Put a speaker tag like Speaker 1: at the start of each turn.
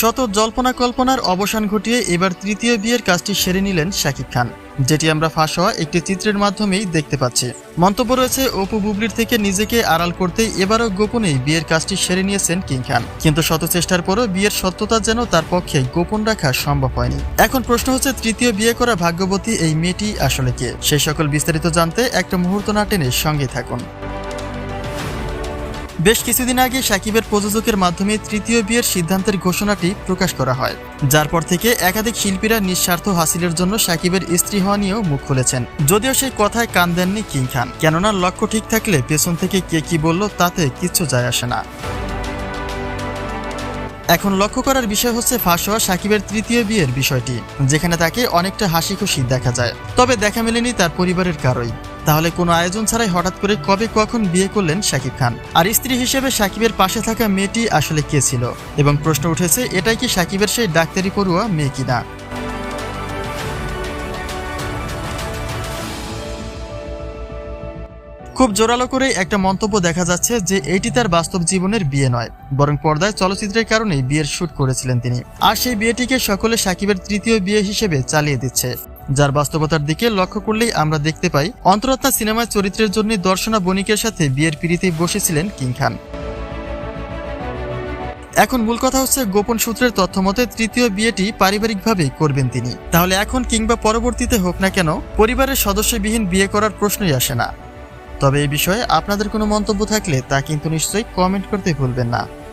Speaker 1: শত জল্পনা কল্পনার অবসান ঘটিয়ে এবার তৃতীয় বিয়ের কাজটি সেরে নিলেন শাকিব খান, যেটি আমরা ফাঁস হওয়া একটি চিত্রের মাধ্যমেই দেখতে পাচ্ছি। মন্তব্য রয়েছে, অপু বুবলির থেকে নিজেকে আড়াল করতে এবারও গোপনেই বিয়ের কাজটি সেরে নিয়েছেন কিং খান। কিন্তু শত চেষ্টার পরও বিয়ের সত্যতা যেন তার পক্ষে গোপন রাখা সম্ভব হয়নি। এখন প্রশ্ন হচ্ছে, তৃতীয় বিয়ে করা ভাগ্যবতী এই মেয়েটি আসলে কে? সেই সকল বিস্তারিত জানতে একটা মুহূর্ত না টেনে সঙ্গে থাকুন। বেশ কিছুদিন আগে সাকিবের প্রযোজকের মাধ্যমে তৃতীয় বিয়ের সিদ্ধান্তের ঘোষণাটি প্রকাশ করা হয়। যার পর থেকে একাধিক শিল্পীরা নিঃস্বার্থ হাসিলের জন্য সাকিবের স্ত্রী হওয়া নিয়েও মুখ খুলেছেন। যদিও সেই কথায় কান দেননি কিং খান, কেননা লক্ষ্য ঠিক থাকলে পেছন থেকে কে কি বলল তাতে কিচ্ছু যায় আসে না। এখন লক্ষ্য করার বিষয় হচ্ছে ফাঁস হওয়া সাকিবের তৃতীয় বিয়ের বিষয়টি, যেখানে তাকে অনেকটা হাসি খুশি দেখা যায়। তবে দেখা মেলেনি তার পরিবারের কারোই। তাহলে কোনো আয়োজন ছাড়াই হঠাৎ করে কবে কখন বিয়ে করলেন শাকিব খান? আর স্ত্রী হিসেবে সাকিবের পাশে থাকা মেয়েটি আসলে কে ছিল? এবং প্রশ্ন উঠেছে, এটাই কি সাকিবের সেই ডাক্তারি পড়ুয়া মেয়ে কিনা? খুব জোরালো করে একটা মন্তব্য দেখা যাচ্ছে যে এটি তার বাস্তব জীবনের বিয়ে নয়, বরং পর্দায় চলচ্চিত্রের কারণেই বিয়ের শুট করেছিলেন তিনি। আর সেই বিয়েটিকে সকলে সাকিবের তৃতীয় বিয়ে হিসেবে চালিয়ে দিচ্ছে। যার বাস্তবতার দিকে লক্ষ্য করলেই আমরা দেখতে পাই অন্তরাত্মা সিনেমার চরিত্রের জন্য দর্শনা বণিকের সাথে বিয়ের পিড়িতেই বসেছিলেন কিং খান। এখন মূল কথা হচ্ছে গোপন সূত্রের তথ্য মতে তৃতীয় বিয়েটি পারিবারিকভাবেই করবেন তিনি। তাহলে এখন কিংবা পরবর্তীতে হোক না কেন, পরিবারের সদস্যবিহীন বিয়ে করার প্রশ্নই আসে না। তবে এই বিষয়ে আপনাদের কোনো মন্তব্য থাকলে তা কিন্তু নিশ্চয়ই কমেন্ট করতে ভুলবেন না।